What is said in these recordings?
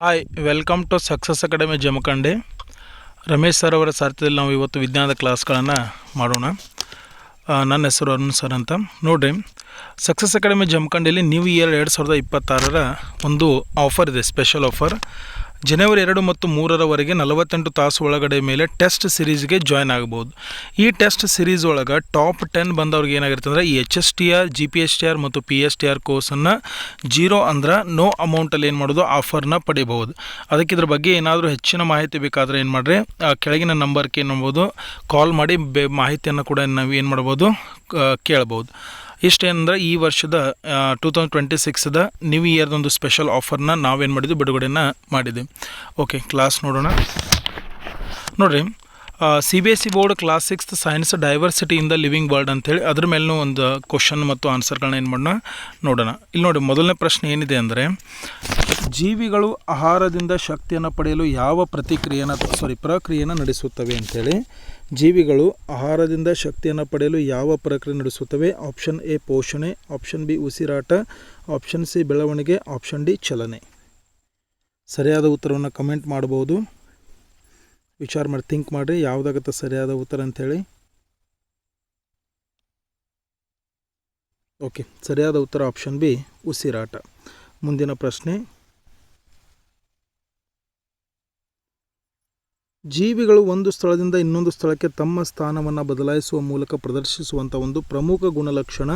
Hi welcome to success academy Jamakhandi Ramesh sir ಅವರ ಸಾರ್ಥ್ಯದಲ್ಲಿ ನಾವು ಇವತ್ತು ವಿಜ್ಞಾನದ ಕ್ಲಾಸ್ಗಳನ್ನು ಮಾಡೋಣ. ನನ್ನ ಹೆಸರು ಅರುಣ್ ಸರ್ ಅಂತ. ನೋಡಿರಿ ಸಕ್ಸಸ್ ಅಕಾಡೆಮಿ ಜಮಖಂಡಿಯಲ್ಲಿ ನ್ಯೂ ಇಯರ್ ಎರಡು ಸಾವಿರದ ಇಪ್ಪತ್ತಾರರ ಒಂದು ಆಫರ್ ಇದೆ ಸ್ಪೆಷಲ್ ಆಫರ್ ಜನವರಿ ಎರಡು ಮತ್ತು ಮೂರರವರೆಗೆ ನಲವತ್ತೆಂಟು ತಾಸು ಒಳಗಡೆ ಮೇಲೆ ಟೆಸ್ಟ್ ಸಿರೀಸ್ಗೆ ಜಾಯ್ನ್ ಆಗ್ಬೋದು. ಈ ಟೆಸ್ಟ್ ಸಿರೀಸ್ ಒಳಗೆ ಟಾಪ್ ಟೆನ್ ಬಂದವ್ರಿಗೆ ಏನಾಗಿರುತ್ತೆ ಅಂದರೆ ಈ H S T R, G P S T R ಮತ್ತು ಪಿ ಎಸ್ ಟಿ ಆರ್ ಕೋರ್ಸನ್ನು ಜೀರೋ ಅಂದ್ರೆ ನೋ ಅಮೌಂಟಲ್ಲಿ ಏನು ಮಾಡೋದು, ಆಫರ್ನ ಪಡಿಬಹುದು. ಅದಕ್ಕೆ ಇದ್ರ ಬಗ್ಗೆ ಏನಾದರೂ ಹೆಚ್ಚಿನ ಮಾಹಿತಿ ಬೇಕಾದರೆ ಏನು ಮಾಡಿರಿ ಕೆಳಗಿನ ನಂಬರ್ಗೆ ಏನು ಕಾಲ್ ಮಾಡಿ ಬೆ, ಮಾಹಿತಿಯನ್ನು ಕೂಡ ನಾವು ಏನು ಮಾಡ್ಬೋದು ಕೇಳ್ಬೋದು. ಇಷ್ಟೇನಂದ್ರೆ ಈ ವರ್ಷದ ಟೂ ತೌಸಂಡ್ ಟ್ವೆಂಟಿ ಸಿಕ್ಸ್ದ ನ್ಯೂ ಇಯರ್ದೊಂದು ಸ್ಪೆಷಲ್ ಆಫರ್ನ ನಾವೇನು ಮಾಡಿದ್ವಿ, ಬಿಡುಗಡೆನ ಮಾಡಿದ್ವಿ. ಓಕೆ ಕ್ಲಾಸ್ ನೋಡೋಣ. ನೋಡಿರಿ C B S C board class sixth science diversity in the living world ಅಂತೇಳಿ ಅದ್ರ ಮೇಲೂ ಒಂದು ಕ್ವಶನ್ ಮತ್ತು ಆನ್ಸರ್ಗಳನ್ನ ಏನು ಮಾಡೋಣ ನೋಡೋಣ. ಇಲ್ಲಿ ನೋಡಿ, ಮೊದಲನೇ ಪ್ರಶ್ನೆ ಏನಿದೆ ಅಂದರೆ, ಜೀವಿಗಳು ಆಹಾರದಿಂದ ಶಕ್ತಿಯನ್ನು ಪಡೆಯಲು ಯಾವ ಪ್ರತಿಕ್ರಿಯೆನ ಸಾರಿ ಪ್ರಕ್ರಿಯೆಯನ್ನು ನಡೆಸುತ್ತವೆ ಅಂತೇಳಿ, ಜೀವಿಗಳು ಆಹಾರದಿಂದ ಶಕ್ತಿಯನ್ನು ಪಡೆಯಲು ಯಾವ ಪ್ರಕ್ರಿಯೆ ನಡೆಸುತ್ತವೆ? ಆಪ್ಷನ್ ಎ ಪೋಷಣೆ ಆಪ್ಷನ್ ಬಿ ಉಸಿರಾಟ ಆಪ್ಷನ್ ಸಿ ಬೆಳವಣಿಗೆ ಆಪ್ಷನ್ ಡಿ ಚಲನೆ. ಸರಿಯಾದ ಉತ್ತರವನ್ನು ಕಮೆಂಟ್ ಮಾಡ್ಬೋದು. ವಿಚಾರ ಮಾಡಿ ಥಿಂಕ್ ಮಾಡಿರಿ, ಯಾವುದಾಗತ್ತೆ ಸರಿಯಾದ ಉತ್ತರ ಅಂಥೇಳಿ ಓಕೆ ಸರಿಯಾದ ಉತ್ತರ ಆಪ್ಷನ್ ಬಿ, ಉಸಿರಾಟ. ಮುಂದಿನ ಪ್ರಶ್ನೆ. ಜೀವಿಗಳು ಒಂದು ಸ್ಥಳದಿಂದ ಇನ್ನೊಂದು ಸ್ಥಳಕ್ಕೆ ತಮ್ಮ ಸ್ಥಾನವನ್ನು ಬದಲಾಯಿಸುವ ಮೂಲಕ ಪ್ರದರ್ಶಿಸುವಂಥ ಒಂದು ಪ್ರಮುಖ ಗುಣಲಕ್ಷಣ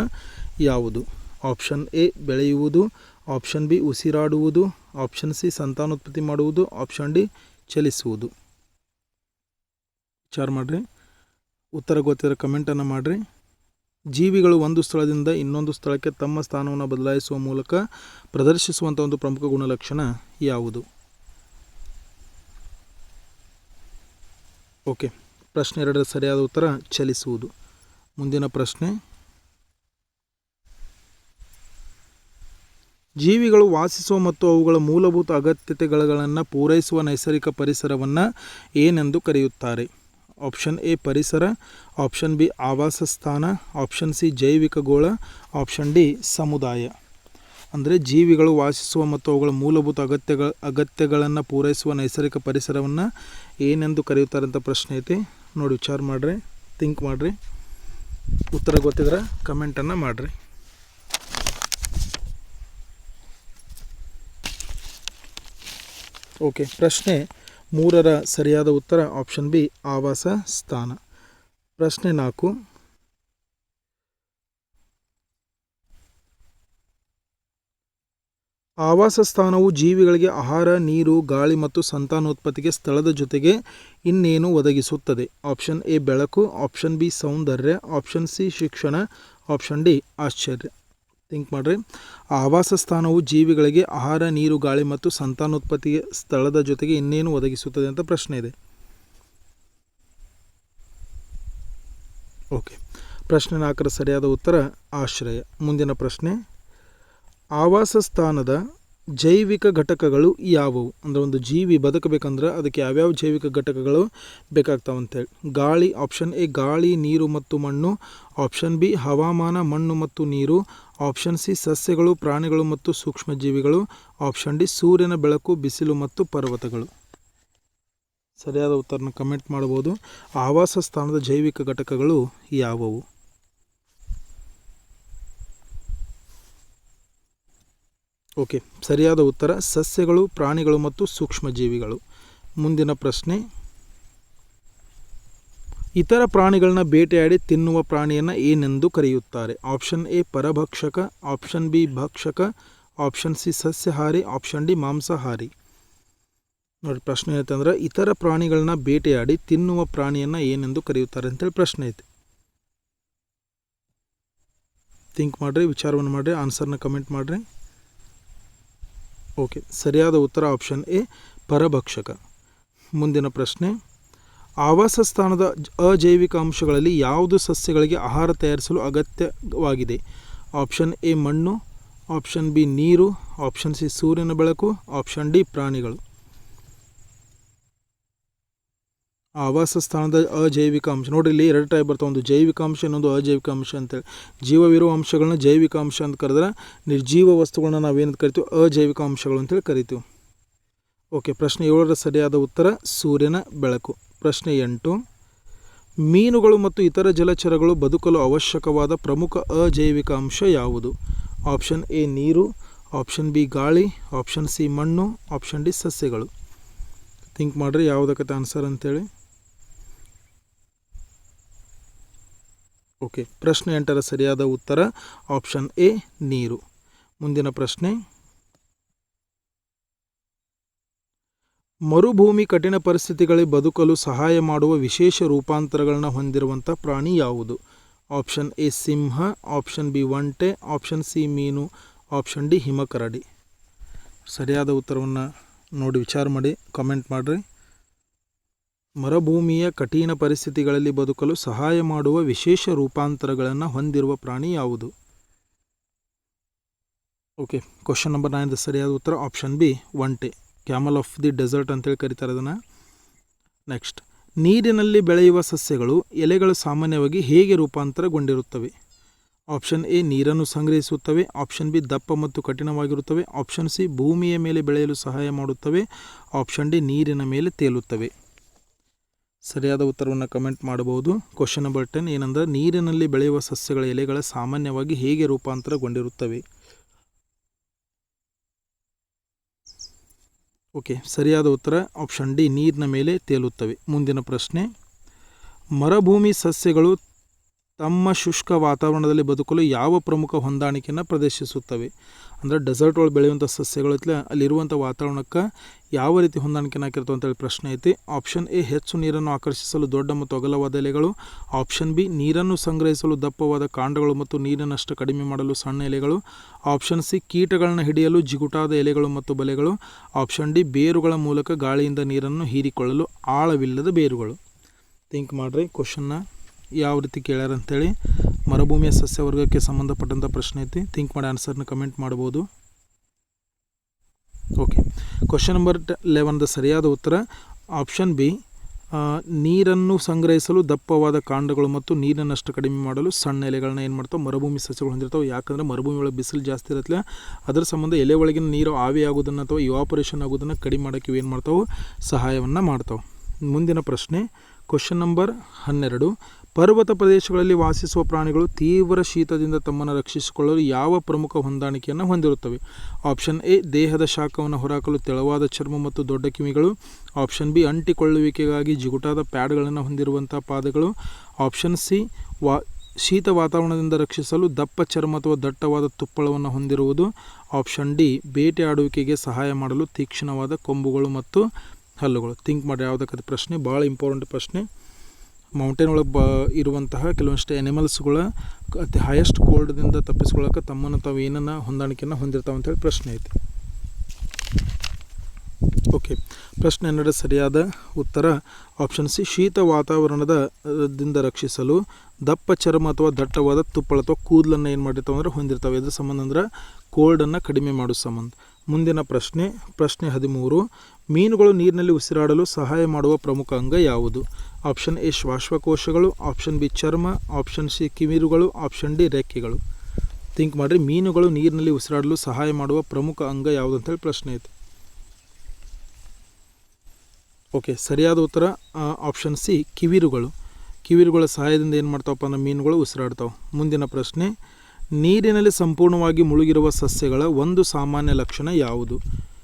ಯಾವುದು? ಆಪ್ಷನ್ ಎ ಬೆಳೆಯುವುದು. ಆಪ್ಷನ್ ಬಿ ಉಸಿರಾಡುವುದು. ಆಪ್ಷನ್ ಸಿ ಸಂತಾನೋತ್ಪತ್ತಿ ಮಾಡುವುದು. ಆಪ್ಷನ್ ಡಿ ಚಲಿಸುವುದು. ವಿಚಾರ ಮಾಡಿರಿ. ಉತ್ತರ ಗೊತ್ತಿರೋ ಕಮೆಂಟನ್ನು ಮಾಡಿರಿ. ಜೀವಿಗಳು ಒಂದು ಸ್ಥಳದಿಂದ ಇನ್ನೊಂದು ಸ್ಥಳಕ್ಕೆ ತಮ್ಮ ಸ್ಥಾನವನ್ನು ಬದಲಾಯಿಸುವ ಮೂಲಕ ಪ್ರದರ್ಶಿಸುವಂಥ ಒಂದು ಪ್ರಮುಖ ಗುಣಲಕ್ಷಣ ಯಾವುದು? ಓಕೆ ಪ್ರಶ್ನೆ ಎರಡರ ಸರಿಯಾದ ಉತ್ತರ ಚಲಿಸುವುದು. ಮುಂದಿನ ಪ್ರಶ್ನೆ. ಜೀವಿಗಳು ವಾಸಿಸುವ ಮತ್ತು ಅವುಗಳ ಮೂಲಭೂತ ಅಗತ್ಯತೆಗಳನ್ನು ಪೂರೈಸುವ ನೈಸರ್ಗಿಕ ಪರಿಸರವನ್ನು ಏನೆಂದು ಕರೆಯುತ್ತಾರೆ? ಆಪ್ಷನ್ ಎ ಪರಿಸರ ಆಪ್ಷನ್ ಬಿ ಆವಾಸ ಸ್ಥಾನ ಆಪ್ಷನ್ ಸಿ ಜೈವಿಕ ಗೋಳ ಆಪ್ಷನ್ ಡಿ ಸಮುದಾಯ ಅಂದರೆ ಜೀವಿಗಳು ವಾಸಿಸುವ ಮತ್ತು ಅವುಗಳ ಮೂಲಭೂತ ಅಗತ್ಯಗಳ, ಅಗತ್ಯಗಳನ್ನು ಪೂರೈಸುವ ನೈಸರ್ಗಿಕ ಪರಿಸರವನ್ನು ಏನೆಂದು ಕರೆಯುತ್ತಾರೆ ಅಂತ ಪ್ರಶ್ನೆ ಐತಿ. ನೋಡಿ, ವಿಚಾರ ಮಾಡಿರಿ ಥಿಂಕ್ ಮಾಡಿರಿ. ಉತ್ತರ ಗೊತ್ತಿದ್ರೆ ಕಮೆಂಟನ್ನು ಮಾಡಿರಿ. ಓಕೆ ಪ್ರಶ್ನೆ. ಮೂರರ ಸರಿಯಾದ ಉತ್ತರ ಆಪ್ಷನ್ ಬಿ ಆವಾಸ ಸ್ಥಾನ. ಪ್ರಶ್ನೆ ನಾಲ್ಕು. ಆವಾಸ ಸ್ಥಾನವು ಜೀವಿಗಳಿಗೆ ಆಹಾರ, ನೀರು, ಗಾಳಿ ಮತ್ತು ಸಂತಾನೋತ್ಪತ್ತಿಗೆ ಸ್ಥಳದ ಜೊತೆಗೆ ಇನ್ನೇನು ಒದಗಿಸುತ್ತದೆ? ಆಪ್ಷನ್ ಎ ಬೆಳಕು. ಆಪ್ಷನ್ ಬಿ ಸೌಂದರ್ಯ. ಆಪ್ಷನ್ ಸಿ ಶಿಕ್ಷಣ. ಆಪ್ಷನ್ ಡಿ ಆಶ್ಚರ್ಯ. ಥಿಂಕ್ ಮಾಡಿರಿ. ಆವಾಸ ಸ್ಥಾನವು ಜೀವಿಗಳಿಗೆ ಆಹಾರ, ನೀರು, ಗಾಳಿ ಮತ್ತು ಸಂತಾನೋತ್ಪತ್ತಿಯ ಸ್ಥಳದ ಜೊತೆಗೆ ಇನ್ನೇನು ಒದಗಿಸುತ್ತದೆ ಅಂತ ಪ್ರಶ್ನೆ ಇದೆ. ಓಕೆ ಪ್ರಶ್ನೆ ನಾಲ್ಕರ ಸರಿಯಾದ ಉತ್ತರ ಆಶ್ರಯ. ಮುಂದಿನ ಪ್ರಶ್ನೆ. ಆವಾಸ ಸ್ಥಾನದ ಜೈವಿಕ ಘಟಕಗಳು ಯಾವುವು? ಅಂದರೆ ಒಂದು ಜೀವಿ ಬದುಕಬೇಕಂದ್ರೆ ಅದಕ್ಕೆ ಯಾವ್ಯಾವ ಜೈವಿಕ ಘಟಕಗಳು ಬೇಕಾಗ್ತಾವೆ ಅಂತೇಳಿ. ಗಾಳಿ ಆಪ್ಷನ್ ಎ, ಗಾಳಿ, ನೀರು ಮತ್ತು ಮಣ್ಣು. ಆಪ್ಷನ್ ಬಿ, ಹವಾಮಾನ, ಮಣ್ಣು ಮತ್ತು ನೀರು. ಆಪ್ಷನ್ ಸಿ, ಸಸ್ಯಗಳು, ಪ್ರಾಣಿಗಳು ಮತ್ತು ಸೂಕ್ಷ್ಮಜೀವಿಗಳು. ಆಪ್ಷನ್ ಡಿ, ಸೂರ್ಯನ ಬೆಳಕು, ಬಿಸಿಲು ಮತ್ತು ಪರ್ವತಗಳು. ಸರಿಯಾದ ಉತ್ತರನ ಕಮೆಂಟ್ ಮಾಡ್ಬೋದು. ಆವಾಸ ಸ್ಥಾನದ ಜೈವಿಕ ಘಟಕಗಳು ಯಾವುವು? ಓಕೆ, ಸರಿಯಾದ ಉತ್ತರ, ಸಸ್ಯಗಳು, ಪ್ರಾಣಿಗಳು ಮತ್ತು ಸೂಕ್ಷ್ಮಜೀವಿಗಳು. ಮುಂದಿನ ಪ್ರಶ್ನೆ. ಇತರ ಪ್ರಾಣಿಗಳನ್ನ ಬೇಟೆಯಾಡಿ ತಿನ್ನುವ ಪ್ರಾಣಿಯನ್ನು ಏನೆಂದು ಕರೆಯುತ್ತಾರೆ? ಆಪ್ಷನ್ ಎ, ಪರಭಕ್ಷಕ, ಆಪ್ಷನ್ ಬಿ, ಭಕ್ಷಕ, ಆಪ್ಷನ್ ಸಿ, ಸಸ್ಯಹಾರಿ, ಆಪ್ಷನ್ ಡಿ, ಮಾಂಸಾಹಾರಿ. ನೋಡಿ, ಪ್ರಶ್ನೆ ಏನಂತಂದ್ರೆ ಇತರ ಪ್ರಾಣಿಗಳನ್ನ ಬೇಟೆಯಾಡಿ ತಿನ್ನುವ ಪ್ರಾಣಿಯನ್ನು ಏನೆಂದು ಕರೆಯುತ್ತಾರೆ ಅಂತೇಳಿ ಪ್ರಶ್ನೆ ಐತೆ. ಥಿಂಕ್ ಮಾಡಿರಿ, ವಿಚಾರವನ್ನು ಮಾಡಿರಿ ಆನ್ಸರ್ನ ಕಮೆಂಟ್ ಮಾಡಿರಿ. ಓಕೆ, ಸರಿಯಾದ ಉತ್ತರ ಆಪ್ಷನ್ ಎ, ಪರಭಕ್ಷಕ. ಮುಂದಿನ ಪ್ರಶ್ನೆ, ಆವಾಸ ಸ್ಥಾನದ ಅಜೈವಿಕ ಅಂಶಗಳಲ್ಲಿ ಯಾವುದು ಸಸ್ಯಗಳಿಗೆ ಆಹಾರ ತಯಾರಿಸಲು ಅಗತ್ಯವಾಗಿದೆ? ಆಪ್ಷನ್ ಎ ಮಣ್ಣು ಆಪ್ಷನ್ ಬಿ ನೀರು ಆಪ್ಷನ್ ಸಿ ಸೂರ್ಯನ ಬೆಳಕು ಆಪ್ಷನ್ ಡಿ ಪ್ರಾಣಿಗಳು. ಆವಾಸ ಸ್ಥಾನದ ಅಜೈವಿಕ ಅಂಶ. ನೋಡಿ, ಇಲ್ಲಿ ಎರಡು ಟೈಪ್ ಬರ್ತಾವೆ. ಒಂದು ಜೈವಿಕ ಅಂಶ, ಇನ್ನೊಂದು ಅಜೈವಿಕ ಅಂಶ ಅಂತೇಳಿ ಜೀವವಿರುವ ಅಂಶಗಳನ್ನ ಜೈವಿಕ ಅಂಶ ಅಂತ ಕರೆದ್ರೆ, ನಿರ್ಜೀವ ವಸ್ತುಗಳನ್ನ ನಾವೇನಂತ ಕರಿತೀವಿ? ಅಜೈವಿಕ ಅಂಶಗಳು ಅಂತೇಳಿ ಕರಿತೀವಿ. ಓಕೆ, ಪ್ರಶ್ನೆ ಏಳರ ಸರಿಯಾದ ಉತ್ತರ, ಸೂರ್ಯನ ಬೆಳಕು. ಪ್ರಶ್ನೆ ಎಂಟು, ಮೀನುಗಳು ಮತ್ತು ಇತರ ಜಲಚರಗಳು ಬದುಕಲು ಅವಶ್ಯಕವಾದ ಪ್ರಮುಖ ಅಜೈವಿಕ ಅಂಶ ಯಾವುದು? ಆಪ್ಷನ್ ಎ, ನೀರು. ಆಪ್ಷನ್ ಬಿ, ಗಾಳಿ. ಆಪ್ಷನ್ ಸಿ, ಮಣ್ಣು. ಆಪ್ಷನ್ ಡಿ, ಸಸ್ಯಗಳು. ಥಿಂಕ್ ಮಾಡಿರಿ, ಯಾವುದಕ್ಕೆ ಆನ್ಸರ್ ಅಂತೇಳಿ ಓಕೆ, ಪ್ರಶ್ನೆ ಎಂಟರ ಸರಿಯಾದ ಉತ್ತರ, ಆಪ್ಷನ್ ಎ, ನೀರು. ಮುಂದಿನ ಪ್ರಶ್ನೆ. ಮರುಭೂಮಿ ಕಠಿಣ ಪರಿಸ್ಥಿತಿಗಳಿಗೆ ಬದುಕಲು ಸಹಾಯ ಮಾಡುವ ವಿಶೇಷ ರೂಪಾಂತರಗಳನ್ನು ಹೊಂದಿರುವಂಥ ಪ್ರಾಣಿ ಯಾವುದು? ಆಪ್ಷನ್ ಎ, ಸಿಂಹ, ಆಪ್ಷನ್ ಬಿ, ಒಂಟೆ, ಆಪ್ಷನ್ ಸಿ, ಮೀನು, ಆಪ್ಷನ್ ಡಿ, ಹಿಮಕರಡಿ. ಸರಿಯಾದ ಉತ್ತರವನ್ನು ನೋಡಿ ವಿಚಾರ ಮಾಡಿ, ಕಮೆಂಟ್ ಮಾಡಿರಿ. ಮರುಭೂಮಿಯ ಕಠಿಣ ಪರಿಸ್ಥಿತಿಗಳಲ್ಲಿ ಬದುಕಲು ಸಹಾಯ ಮಾಡುವ ವಿಶೇಷ ರೂಪಾಂತರಗಳನ್ನು ಹೊಂದಿರುವ ಪ್ರಾಣಿ ಯಾವುದು? ಓಕೆ ಕ್ವಶನ್ ನಂಬರ್ ನೈನ್ದು ಸರಿಯಾದ ಉತ್ತರ ಆಪ್ಷನ್ ಬಿ ಒಂಟೆ ಕ್ಯಾಮಲ್ ಆಫ್ ದಿ ಡೆಸರ್ಟ್ ಅಂತೇಳಿ ಕರೀತಾರೆ ಅದನ್ನು. ನೆಕ್ಸ್ಟ್ ನೀರಿನಲ್ಲಿ ಬೆಳೆಯುವ ಸಸ್ಯಗಳು ಎಲೆಗಳು ಸಾಮಾನ್ಯವಾಗಿ ಹೇಗೆ ರೂಪಾಂತರಗೊಂಡಿರುತ್ತವೆ? ಆಪ್ಷನ್ ಎ ನೀರನ್ನು ಸಂಗ್ರಹಿಸುತ್ತವೆ. ಆಪ್ಷನ್ ಬಿ ದಪ್ಪ ಮತ್ತು ಕಠಿಣವಾಗಿರುತ್ತವೆ. ಆಪ್ಷನ್ ಸಿ ಭೂಮಿಯ ಮೇಲೆ ಬೆಳೆಯಲು ಸಹಾಯ ಮಾಡುತ್ತವೆ. ಆಪ್ಷನ್ ಡಿ ನೀರಿನ ಮೇಲೆ ತೇಲುತ್ತವೆ. ಸರಿಯಾದ ಉತ್ತರವನ್ನು ಕಮೆಂಟ್ ಮಾಡಬಹುದು. ಕ್ವಶನ್ ನಂಬರ್ ಟೆನ್ ಏನಂದ್ರೆ, ನೀರಿನಲ್ಲಿ ಬೆಳೆಯುವ ಸಸ್ಯಗಳ ಎಲೆಗಳ ಸಾಮಾನ್ಯವಾಗಿ ಹೇಗೆ ರೂಪಾಂತರಗೊಂಡಿರುತ್ತವೆ? ಓಕೆ ಸರಿಯಾದ ಉತ್ತರ ಆಪ್ಷನ್ ಡಿ ನೀರಿನ ಮೇಲೆ ತೇಲುತ್ತವೆ. ಮುಂದಿನ ಪ್ರಶ್ನೆ, ಮರಭೂಮಿ ಸಸ್ಯಗಳು ತಮ್ಮ ಶುಷ್ಕ ವಾತಾವರಣದಲ್ಲಿ ಬದುಕಲು ಯಾವ ಪ್ರಮುಖ ಹೊಂದಾಣಿಕೆಯನ್ನು ಪ್ರದರ್ಶಿಸುತ್ತವೆ? ಅಂದರೆ ಡೆಸರ್ಟ್ ಒಳಗೆ ಬೆಳೆಯುವಂಥ ಸಸ್ಯಗಳು ಅಲ್ಲಿರುವಂಥ ವಾತಾವರಣಕ್ಕೆ ಯಾವ ರೀತಿ ಹೊಂದಾಣಿಕೆನ ಹಾಕಿರ್ತವೆ ಅಂತೇಳಿ ಪ್ರಶ್ನೆ ಐತಿ. ಆಪ್ಷನ್ ಎ ಹೆಚ್ಚು ನೀರನ್ನು ಆಕರ್ಷಿಸಲು ದೊಡ್ಡ ಮತ್ತು ಅಗಲವಾದ ಎಲೆಗಳು. ಆಪ್ಷನ್ ಬಿ ನೀರನ್ನು ಸಂಗ್ರಹಿಸಲು ದಪ್ಪವಾದ ಕಾಂಡಗಳು ಮತ್ತು ನೀರಿನಷ್ಟು ಕಡಿಮೆ ಮಾಡಲು ಸಣ್ಣ ಎಲೆಗಳು. ಆಪ್ಷನ್ ಸಿ ಕೀಟಗಳನ್ನು ಹಿಡಿಯಲು ಜಿಗುಟಾದ ಎಲೆಗಳು ಮತ್ತು ಬಲೆಗಳು. ಆಪ್ಷನ್ ಡಿ ಬೇರುಗಳ ಮೂಲಕ ಗಾಳಿಯಿಂದ ನೀರನ್ನು ಹೀರಿಕೊಳ್ಳಲು ಆಳವಿಲ್ಲದ ಬೇರುಗಳು. ಥಿಂಕ್ ಮಾಡಿರಿ ಕ್ವಶನ್ನ ಯಾವ ರೀತಿ ಕೇಳ್ಯಾರ ಅಂತೇಳಿ ಮರುಭೂಮಿಯ ಸಸ್ಯವರ್ಗಕ್ಕೆ ಸಂಬಂಧಪಟ್ಟಂಥ ಪ್ರಶ್ನೆ ಐತಿ. ಥಿಂಕ್ ಮಾಡಿ ಆನ್ಸರ್ನ ಕಮೆಂಟ್ ಮಾಡ್ಬೋದು. ಓಕೆ ಕ್ವಶನ್ ನಂಬರ್ ಲೆವೆನ್ದ ಸರಿಯಾದ ಉತ್ತರ ಆಪ್ಷನ್ ಬಿ ನೀರನ್ನು ಸಂಗ್ರಹಿಸಲು ದಪ್ಪವಾದ ಕಾಂಡಗಳು ಮತ್ತು ನೀರನ್ನಷ್ಟು ಕಡಿಮೆ ಮಾಡಲು ಸಣ್ಣ ಎಲೆಗಳನ್ನ ಏನು ಮಾಡ್ತಾವೆ? ಮರುಭೂಮಿ ಸಸ್ಯಗಳು ಹೊಂದಿರ್ತಾವೆ. ಯಾಕಂದರೆ ಮರುಭೂಮಿ ಒಳಗೆ ಬಿಸಿಲು ಜಾಸ್ತಿ ಇರತ್ತಲ್ಲ ಅದರ ಸಂಬಂಧ ಎಲೆ ಒಳಗಿನ ನೀರು ಆವಿ ಆಗೋದನ್ನು ಅಥವಾ ಆಪರೇಷನ್ ಆಗೋದನ್ನು ಕಡಿಮೆ ಮಾಡೋಕ್ಕೆ ಏನು ಮಾಡ್ತಾವೆ? ಸಹಾಯವನ್ನು ಮಾಡ್ತಾವೆ. ಮುಂದಿನ ಪ್ರಶ್ನೆ ಕ್ವಶನ್ ನಂಬರ್ ಹನ್ನೆರಡು ಪರ್ವತ ಪ್ರದೇಶಗಳಲ್ಲಿ ವಾಸಿಸುವ ಪ್ರಾಣಿಗಳು ತೀವ್ರ ಶೀತದಿಂದ ತಮ್ಮನ್ನು ರಕ್ಷಿಸಿಕೊಳ್ಳಲು ಯಾವ ಪ್ರಮುಖ ಹೊಂದಾಣಿಕೆಯನ್ನು ಹೊಂದಿರುತ್ತವೆ? ಆಪ್ಷನ್ ಎ, ದೇಹದ ಶಾಖವನ್ನು ಹೊರಹಾಕಲು ತೆಳುವಾದ ಚರ್ಮ ಮತ್ತು ದೊಡ್ಡ ಕಿವಿಗಳು. ಆಪ್ಷನ್ ಬಿ, ಅಂಟಿಕೊಳ್ಳುವಿಕೆಗಾಗಿ ಜಿಗುಟಾದ ಪ್ಯಾಡ್ಗಳನ್ನು ಹೊಂದಿರುವಂಥ ಪಾದಗಳು. ಆಪ್ಷನ್ ಸಿ, ವಾ, ಶೀತ ವಾತಾವರಣದಿಂದ ರಕ್ಷಿಸಲು ದಪ್ಪ ಚರ್ಮ ಅಥವಾ ದಟ್ಟವಾದ ತುಪ್ಪಳವನ್ನು ಹೊಂದಿರುವುದು. ಆಪ್ಷನ್ ಡಿ ಬೇಟೆಯಾಡುವಿಕೆಗೆ ಸಹಾಯ ಮಾಡಲು ತೀಕ್ಷ್ಣವಾದ ಕೊಂಬುಗಳು ಮತ್ತು ಹಲ್ಲುಗಳು. ಥಿಂಕ್ ಮಾಡಿ ಯಾವುದಕ್ಕೆ ಪ್ರಶ್ನೆ ಭಾಳ ಇಂಪಾರ್ಟೆಂಟ್ ಪ್ರಶ್ನೆ. ಮೌಂಟೇನ್ ಒಳಗೆ ಬ ಇರುವಂತಹ ಕೆಲವೊಂದಿಷ್ಟು ಎನಿಮಲ್ಸ್ಗಳ ಅತಿ ಹೈಯೆಸ್ಟ್ ಕೋಲ್ಡ್ದಿಂದ ತಪ್ಪಿಸ್ಕೊಳ್ಳೋಕೆ ತಮ್ಮನ್ನು ತಾವು ಏನನ್ನ ಹೊಂದಾಣಿಕೆಯನ್ನು ಹೊಂದಿರ್ತಾವೆ ಅಂತೇಳಿ ಪ್ರಶ್ನೆ ಐತಿ. ಓಕೆ ಪ್ರಶ್ನೆ ಹನ್ನೆರಡು, ಸರಿಯಾದ ಉತ್ತರ. ಆಪ್ಷನ್ ಸಿ ಶೀತ ವಾತಾವರಣದ, ದಿಂದ ರಕ್ಷಿಸಲು ದಪ್ಪ ಚರ್ಮ ಅಥವಾ ದಟ್ಟವಾದ ತುಪ್ಪಳ ಅಥವಾ ಕೂದಲನ್ನು ಏನು ಮಾಡಿರ್ತಾವೆ ಅಂದ್ರೆ ಹೊಂದಿರ್ತಾವೆ. ಇದ್ರ ಸಂಬಂಧ ಅಂದ್ರೆ ಕೋಲ್ಡನ್ನು ಕಡಿಮೆ ಮಾಡೋ ಸಂಬಂಧ. ಮುಂದಿನ ಪ್ರಶ್ನೆ ಪ್ರಶ್ನೆ ಹದಿಮೂರು. ಮೀನುಗಳು ನೀರಿನಲ್ಲಿ ಉಸಿರಾಡಲು ಸಹಾಯ ಮಾಡುವ ಪ್ರಮುಖ ಅಂಗ ಯಾವುದು? ಆಪ್ಷನ್ ಎ, ಶ್ವಾಸಕೋಶಗಳು. ಆಪ್ಷನ್ ಬಿ, ಚರ್ಮ. ಆಪ್ಷನ್ ಸಿ, ಕಿವಿರುಗಳು. ಆಪ್ಷನ್ ಡಿ ರೆಕ್ಕೆಗಳು ಥಿಂಕ್ ಮಾಡಿರಿ, ಮೀನುಗಳು ನೀರಿನಲ್ಲಿ ಉಸಿರಾಡಲು ಸಹಾಯ ಮಾಡುವ ಪ್ರಮುಖ ಅಂಗ ಯಾವುದು ಅಂತೇಳಿ ಪ್ರಶ್ನೆ ಐತೆ. ಓಕೆ, ಸರಿಯಾದ ಉತ್ತರ ಆಪ್ಷನ್ ಸಿ, ಕಿವಿರುಗಳು. ಕಿವಿರುಗಳ ಸಹಾಯದಿಂದ ಏನು ಮಾಡ್ತಾವಪ್ಪ ಅಂದ್ರೆ ಮೀನುಗಳು ಉಸಿರಾಡ್ತಾವೆ. ಮುಂದಿನ ಪ್ರಶ್ನೆ, ನೀರಿನಲ್ಲಿ ಸಂಪೂರ್ಣವಾಗಿ ಮುಳುಗಿರುವ ಸಸ್ಯಗಳ ಒಂದು ಸಾಮಾನ್ಯ ಲಕ್ಷಣ ಯಾವುದು?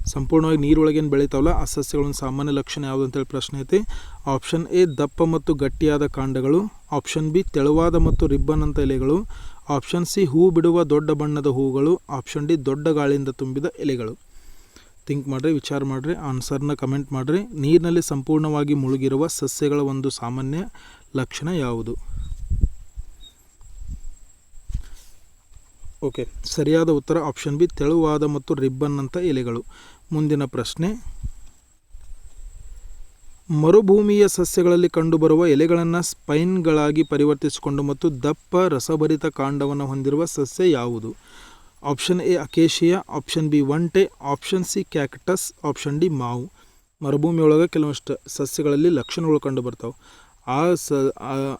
ಸಂಪೂರ್ಣವಾಗಿ ನೀರೊಳಗೇನು ಬೆಳೀತಾವಲ್ಲ, ಆ ಸಸ್ಯಗಳ ಒಂದು ಸಾಮಾನ್ಯ ಲಕ್ಷಣ ಯಾವುದು ಅಂತೇಳಿ ಪ್ರಶ್ನೆ ಐತಿ. ಆಪ್ಷನ್ ಎ ದಪ್ಪ ಮತ್ತು ಗಟ್ಟಿಯಾದ ಕಾಂಡಗಳು. ಆಪ್ಷನ್ ಬಿ ತೆಳುವಾದ ಮತ್ತು ರಿಬ್ಬನ್ ಅಂತ ಎಲೆಗಳು. ಆಪ್ಷನ್ ಸಿ ಹೂ ಬಿಡುವ ದೊಡ್ಡ ಬಣ್ಣದ ಹೂಗಳು. ಆಪ್ಷನ್ ಡಿ ದೊಡ್ಡ ಗಾಳಿಯಿಂದ ತುಂಬಿದ ಎಲೆಗಳು. ಥಿಂಕ್ ಮಾಡಿರಿ, ವಿಚಾರ ಮಾಡಿರಿ ಆನ್ಸರ್ನ ಕಮೆಂಟ್ ಮಾಡಿರಿ. ನೀರಿನಲ್ಲಿ ಸಂಪೂರ್ಣವಾಗಿ ಮುಳುಗಿರುವ ಸಸ್ಯಗಳ ಒಂದು ಸಾಮಾನ್ಯ ಲಕ್ಷಣ ಯಾವುದು? ಓಕೆ, ಸರಿಯಾದ ಉತ್ತರ ಆಪ್ಷನ್ ಬಿ, ತೆಳುವಾದ ಮತ್ತು ರಿಬ್ಬನ್ ಅಂತ ಎಲೆಗಳು. ಮುಂದಿನ ಪ್ರಶ್ನೆ. ಮರುಭೂಮಿಯ ಸಸ್ಯಗಳಲ್ಲಿ ಕಂಡುಬರುವ ಎಲೆಗಳನ್ನು ಸ್ಪೈನ್ಗಳಾಗಿ ಪರಿವರ್ತಿಸಿಕೊಂಡು ಮತ್ತು ದಪ್ಪ ರಸಭರಿತ ಕಾಂಡವನ್ನು ಹೊಂದಿರುವ ಸಸ್ಯ ಯಾವುದು? Option A, acacia. Option B, ಒಂಟೆ. Option C, cactus. Option D, ಮಾವು. ಮರುಭೂಮಿಯೊಳಗೆ ಕೆಲವಷ್ಟು ಸಸ್ಯಗಳಲ್ಲಿ ಲಕ್ಷಣಗಳು ಕಂಡು ಬರ್ತಾವೆ ಆ ಸ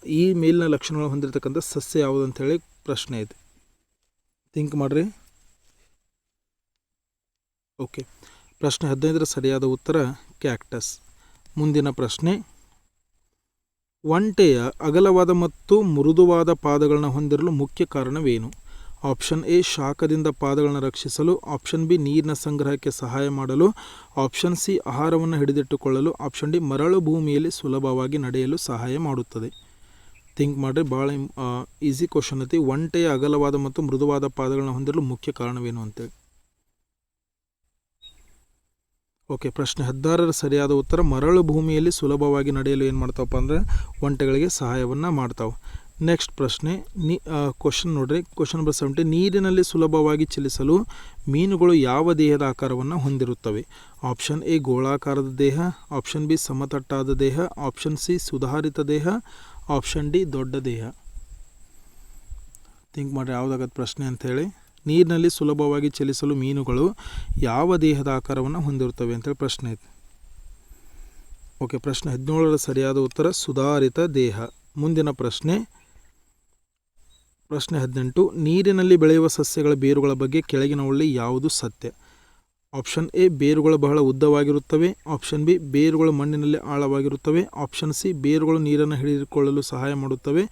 ಈ ಮೇಲಿನ ಲಕ್ಷಣಗಳು ಹೊಂದಿರತಕ್ಕಂಥ ಸಸ್ಯ ಯಾವುದು ಅಂತೇಳಿ ಪ್ರಶ್ನೆ ಐತೆ ಥಿಂಕ್ ಮಾಡಿರಿ. ಓಕೆ ಪ್ರಶ್ನೆ ಹದಿನೈದರ ಸರಿಯಾದ ಉತ್ತರ ಕ್ಯಾಕ್ಟಸ್ ಮುಂದಿನ ಪ್ರಶ್ನೆ. ಒಂಟೆಯ ಅಗಲವಾದ ಮತ್ತು ಮೃದುವಾದ ಪಾದಗಳನ್ನು ಹೊಂದಿರಲು ಮುಖ್ಯ ಕಾರಣವೇನು? ಆಪ್ಷನ್ ಎ ಶಾಖದಿಂದ ಪಾದಗಳನ್ನು ರಕ್ಷಿಸಲು. ಆಪ್ಷನ್ ಬಿ ನೀರಿನ ಸಂಗ್ರಹಕ್ಕೆ ಸಹಾಯ ಮಾಡಲು. ಆಪ್ಷನ್ ಸಿ ಆಹಾರವನ್ನು ಹಿಡಿದಿಟ್ಟುಕೊಳ್ಳಲು. ಆಪ್ಷನ್ ಡಿ ಮರಳು ಭೂಮಿಯಲ್ಲಿ ಸುಲಭವಾಗಿ ನಡೆಯಲು ಸಹಾಯ ಮಾಡುತ್ತದೆ. ಥಿಂಕ್ ಮಾಡಿರಿ ಭಾಳ ಈಸಿ ಕ್ವಶನ್ ಐತಿ ಒಂಟೆಯ ಅಗಲವಾದ ಮತ್ತು ಮೃದುವಾದ ಪಾದಗಳನ್ನ ಹೊಂದಿರಲು ಮುಖ್ಯ ಕಾರಣವೇನು ಅಂತೇಳಿ ಓಕೆ, ಪ್ರಶ್ನೆ. ಹದಿನಾರರ ಸರಿಯಾದ ಉತ್ತರ, ಮರಳು ಭೂಮಿಯಲ್ಲಿ ಸುಲಭವಾಗಿ ನಡೆಯಲು ಏನು ಮಾಡ್ತಾವಪ್ಪ ಅಂದರೆ ಒಂಟೆಗಳಿಗೆ ಸಹಾಯವನ್ನು ಮಾಡ್ತಾವೆ. ನೆಕ್ಸ್ಟ್ ಪ್ರಶ್ನೆ. ನೀ ಕ್ವಶನ್ ನೋಡಿರಿ. ಕ್ವಶನ್ ನಂಬರ್ ಸೆವೆಂಟಿ ನೀರಿನಲ್ಲಿ ಸುಲಭವಾಗಿ ಚಲಿಸಲು ಮೀನುಗಳು ಯಾವ ದೇಹದ ಆಕಾರವನ್ನು ಹೊಂದಿರುತ್ತವೆ? ಆಪ್ಷನ್ ಎ ಗೋಳಾಕಾರದ ದೇಹ. ಆಪ್ಷನ್ ಬಿ ಸಮತಟ್ಟಾದ ದೇಹ. ಆಪ್ಷನ್ ಸಿ ಸುಧಾರಿತ ದೇಹ. ಆಪ್ಷನ್ ಡಿ ದೊಡ್ಡ ದೇಹ. ಥಿಂಕ್ ಮಾಡಿರಿ ಯಾವುದಾಗತ್ತೆ ಪ್ರಶ್ನೆ ಅಂಥೇಳಿ ನೀರಿನಲ್ಲಿ ಸುಲಭವಾಗಿ ಚಲಿಸಲು ಮೀನುಗಳು ಯಾವ ದೇಹದ ಆಕಾರವನ್ನು ಹೊಂದಿರುತ್ತವೆ ಅಂತೇಳಿ ಪ್ರಶ್ನೆ ಇದೆ ಓಕೆ ಪ್ರಶ್ನೆ ಹದಿನೇಳರ ಸರಿಯಾದ ಉತ್ತರ, ಸುಧಾರಿತ ದೇಹ. ಮುಂದಿನ ಪ್ರಶ್ನೆ. ಪ್ರಶ್ನೆ ಹದಿನೆಂಟು, ನೀರಿನಲ್ಲಿ ಬೆಳೆಯುವ ಸಸ್ಯಗಳ ಬೇರುಗಳ ಬಗ್ಗೆ ಕೆಳಗಿನ ಒಳ್ಳೆ ಯಾವುದು ಸತ್ಯ? ಆಪ್ಷನ್ ಎ ಬೇರುಗಳು ಬಹಳ ಉದ್ದವಾಗಿರುತ್ತವೆ. ಆಪ್ಷನ್ ಬಿ ಬೇರುಗಳು ಮಣ್ಣಿನಲ್ಲಿ ಆಳವಾಗಿರುತ್ತವೆ. ಆಪ್ಷನ್ ಸಿ ಬೇರುಗಳು ನೀರನ್ನು ಹಿಡಿದುಕೊಳ್ಳಲು ಸಹಾಯ ಮಾಡುತ್ತವೆ.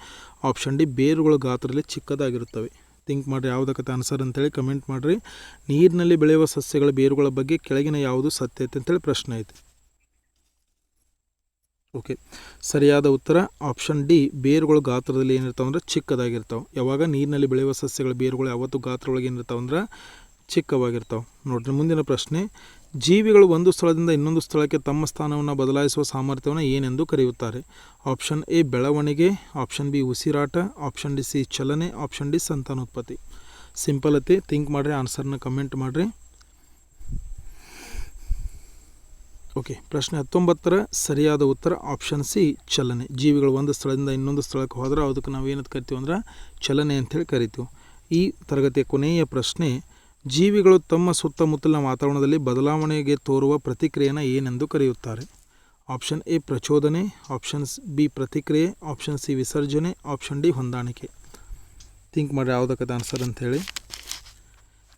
ಆಪ್ಷನ್ ಡಿ ಬೇರುಗಳು ಗಾತ್ರದಲ್ಲಿ ಚಿಕ್ಕದಾಗಿರುತ್ತವೆ. ಥಿಂಕ್ ಮಾಡಿರಿ ಯಾವುದಕ್ಕತ್ತೆ ಆನ್ಸರ್ ಅಂತೇಳಿ ಕಮೆಂಟ್ ಮಾಡಿರಿ. ನೀರಿನಲ್ಲಿ ಬೆಳೆಯುವ ಸಸ್ಯಗಳ ಬೇರುಗಳ ಬಗ್ಗೆ ಕೆಳಗಿನ ಯಾವುದು ಸತ್ಯ ಐತೆ ಅಂತೇಳಿ ಪ್ರಶ್ನೆ ಐತೆ. ಓಕೆ ಸರಿಯಾದ ಉತ್ತರ. ಆಪ್ಷನ್ ಡಿ ಬೇರುಗಳು ಗಾತ್ರದಲ್ಲಿ ಏನಿರ್ತಾವೆ ಅಂದ್ರೆ ಚಿಕ್ಕದಾಗಿರ್ತಾವೆ. ಯಾವಾಗ ನೀರಿನಲ್ಲಿ ಬೆಳೆಯುವ ಸಸ್ಯಗಳ ಬೇರುಗಳು ಯಾವತ್ತು ಗಾತ್ರೊಳಗೆ ಒಳಗೆ ಅಂದ್ರೆ ಚಿಕ್ಕವಾಗಿರ್ತಾವೆ. ನೋಡ್ರಿ, ಮುಂದಿನ ಪ್ರಶ್ನೆ, ಜೀವಿಗಳು ಒಂದು ಸ್ಥಳದಿಂದ ಇನ್ನೊಂದು ಸ್ಥಳಕ್ಕೆ ತಮ್ಮ ಸ್ಥಾನವನ್ನು ಬದಲಾಯಿಸುವ ಸಾಮರ್ಥ್ಯವನ್ನು ಏನೆಂದು ಕರೆಯುತ್ತಾರೆ? ಆಪ್ಷನ್ ಎ, ಬೆಳವಣಿಗೆ, ಆಪ್ಷನ್ ಬಿ, ಉಸಿರಾಟ, ಆಪ್ಷನ್ ಡಿ, ಸಿ, ಚಲನೆ, ಆಪ್ಷನ್ ಡಿ, ಸಂತಾನೋತ್ಪತ್ತಿ. ಸಿಂಪಲ್ ಐತಿ ಥಿಂಕ್ ಮಾಡಿರಿ ಆನ್ಸರ್ನ ಕಮೆಂಟ್ ಮಾಡಿರಿ. ಓಕೆ ಪ್ರಶ್ನೆ ಹತ್ತೊಂಬತ್ತರ, ಸರಿಯಾದ ಉತ್ತರ, ಆಪ್ಷನ್ ಸಿ, ಚಲನೆ. ಜೀವಿಗಳು ಒಂದು ಸ್ಥಳದಿಂದ ಇನ್ನೊಂದು ಸ್ಥಳಕ್ಕೆ ಹೋದ್ರೆ, ಅದಕ್ಕೆ ನಾವು ಏನಂತ ಕರಿತೀವಿ ಅಂದ್ರೆ, ಚಲನೆ ಅಂಥೇಳಿ ಕರಿತೀವಿ. ಈ ತರಗತಿಯ ಕೊನೆಯ ಪ್ರಶ್ನೆ ಜೀವಿಗಳು ತಮ್ಮ ಸುತ್ತಮುತ್ತಲಿನ ವಾತಾವರಣದಲ್ಲಿ ಬದಲಾವಣೆಗೆ ತೋರುವ ಪ್ರತಿಕ್ರಿಯೆಯನ್ನು ಏನೆಂದು ಕರೆಯುತ್ತಾರೆ? ಆಪ್ಷನ್ ಎ, ಪ್ರಚೋದನೆ. ಆಪ್ಷನ್ಸ್ ಬಿ, ಪ್ರತಿಕ್ರಿಯೆ. ಆಪ್ಷನ್ ಸಿ, ವಿಸರ್ಜನೆ. ಆಪ್ಷನ್ ಡಿ, ಹೊಂದಾಣಿಕೆ. ಥಿಂಕ್ ಮಾಡಿರಿ ಯಾವುದಕ್ಕದ ಆನ್ಸರ್ ಅಂಥೇಳಿ.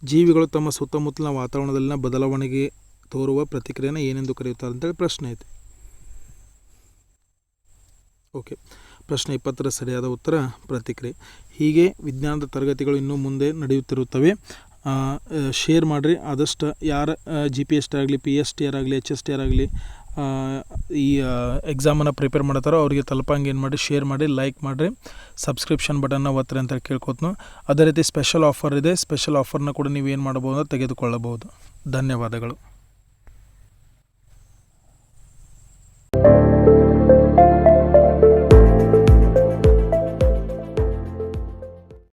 ಜೀವಿಗಳು ತಮ್ಮ ಸುತ್ತಮುತ್ತಲಿನ ವಾತಾವರಣದಲ್ಲಿನ ಬದಲಾವಣೆಗೆ ತೋರುವ ಪ್ರತಿಕ್ರಿಯೆನ ಏನೆಂದು ಕರೆಯುತ್ತಾರೆ ಅಂತೇಳಿ ಪ್ರಶ್ನೆ ಐತೆ. ಓಕೆ. ಪ್ರಶ್ನೆ ಇಪ್ಪತ್ತರ ಸರಿಯಾದ ಉತ್ತರ, ಪ್ರತಿಕ್ರಿಯೆ. ಹೀಗೆ ವಿಜ್ಞಾನದ ತರಗತಿಗಳು ಇನ್ನೂ ಮುಂದೆ ನಡೆಯುತ್ತಿರುತ್ತವೆ. ಶೇರ್ ಮಾಡಿರಿ. ಆದಷ್ಟು ಯಾರು ಜಿ ಪಿ ಎಸ್ ಟಿ ಆಗಲಿ ಪಿ ಎಸ್ ಟಿ ಆರ್ ಆಗಲಿ ಎಚ್ ಎಸ್ ಟಿ ಆರ್ ಆಗಲಿ ಈ ಎಕ್ಸಾಮನ್ನು ಪ್ರಿಪೇರ್ ಮಾಡ್ತಾರೋ ಅವರಿಗೆ ತಲುಪಂಗೆ ಏನು ಮಾಡಿ ಶೇರ್ ಮಾಡಿ ಲೈಕ್ ಮಾಡಿರಿ. ಸಬ್ಸ್ಕ್ರಿಪ್ಷನ್ ಬಟನ್ನ ಒತ್ತಿರಿ ಅಂತ ಕೇಳ್ಕೊತ್ನು. ಅದೇ ರೀತಿ ಸ್ಪೆಷಲ್ ಆಫರ್ ಇದೆ. ಸ್ಪೆಷಲ್ ಆಫರ್ನ ಕೂಡ ನೀವು ಏನು ಮಾಡ್ಬೋದು ತೆಗೆದುಕೊಳ್ಳಬಹುದು. ಧನ್ಯವಾದಗಳು.